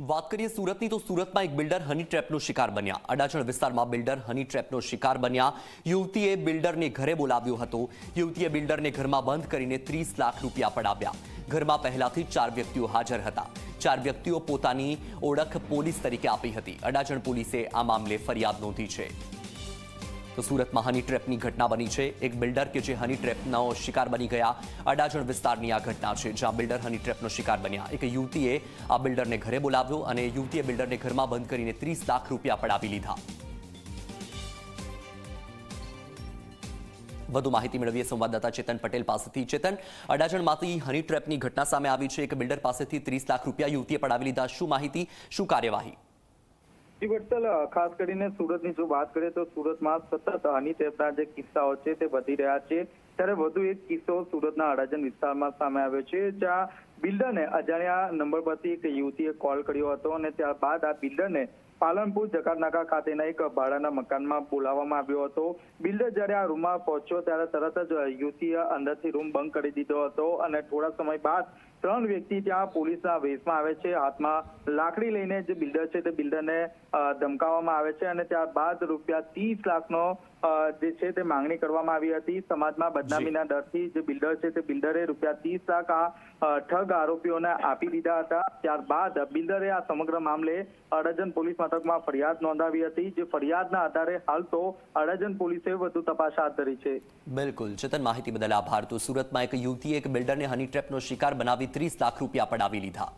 વાત કરીએ સુરતની, તો સુરતમાં એક બિલ્ડર હની ટ્રેપનો શિકાર બન્યા. અડાજણ વિસ્તારમાં બિલ્ડર હની ટ્રેપનો શિકાર બન્યા. યુવતીએ બિલ્ડરને ઘરે બોલાવ્યો હતો. યુવતીએ બિલ્ડરને ઘરમાં બંધ કરીને ત્રીસ લાખ રૂપિયા પડાવ્યા. ઘરમાં પહેલાથી ચાર વ્યક્તિઓ હાજર હતા. ચાર વ્યક્તિઓ પોતાની ઓળખ પોલીસ તરીકે આપી હતી. અડાજણ પોલીસે આ મામલે ફરિયાદ નોંધી છે. તો સુરતમાં હની ટ્રેપની ઘટના બની છે. એક બિલ્ડર કે જે હની ટ્રેપનો શિકાર બની ગયા. અડાજણ વિસ્તારની આ ઘટના છે, જ્યાં બિલ્ડર હની ટ્રેપનો શિકાર બન્યા. એક યુવતીએ આ બિલ્ડરને ઘરે બોલાવ્યો અને યુવતીએ બિલ્ડરને ઘરમાં બંધ કરીને ત્રીસ લાખ રૂપિયા પડાવી લીધા. વધુ માહિતી મેળવીએ સંવાદદાતા ચેતન પટેલ પાસેથી. ચેતન, અડાજણમાંથી હની ટ્રેપની ઘટના સામે આવી છે. એક બિલ્ડર પાસેથી ત્રીસ લાખ રૂપિયા યુવતીએ પડાવી લીધા. શું માહિતી? શું કાર્યવાહી? જી વત્સલ ખાસ કરીને સુરતની જો વાત કરીએ તો સુરતમાં સતત હની ટેપના જે કિસ્સાઓ છે તે વધી રહ્યા છે. ત્યારે વધુ એક કિસ્સો સુરતના અડાજણ વિસ્તારમાં સામે આવ્યો છે, જ્યાં બિલ્ડરને અજાણ્યા નંબર પરથી એક યુવતીએ કોલ કર્યો હતો અને ત્યારબાદ આ બિલ્ડરને પાલનપુર જકાતનાકા ખાતેના એક ભાડાના મકાનમાં બોલાવવામાં આવ્યો હતો. બિલ્ડર જ્યારે આ રૂમમાં પહોંચ્યો ત્યારે તરત જ યુવતીએ અંદરથી રૂમ બંધ કરી દીધો હતો અને થોડા સમય બાદ ત્રણ વ્યક્તિ ત્યાં પોલીસના વેશમાં આવે છે. હાથમાં લાકડી લઈને જે બિલ્ડર છે તે બિલ્ડરને ધમકાવવામાં આવે છે અને ત્યારબાદ રૂપિયા ત્રીસ લાખનો જે છે તે માંગણી કરવામાં આવી હતી. સમાજમાં બદનામીના ડરથી જે બિલ્ડર છે તે બિલ્ડરે રૂપિયા ત્રીસ લાખ આ ઠગ આરોપીઓને આપી દીધા હતા. ત્યારબાદ બિલ્ડરે આ સમગ્ર મામલે અડજન પોલીસ મથકમાં ફરિયાદ નોંધાવી હતી, જે ફરિયાદના આધારે હાલ તો અડજન પોલીસે વધુ તપાસ હાથ ધરી છે. બિલકુલ. ચેતન માહિતી બદલ આભાર. તો સુરતમાં એક યુવતીએ એક બિલ્ડરને હની ટ્રેપનો શિકાર બનાવી ત્રીસ લાખ રૂપિયા પડાવી લીધા.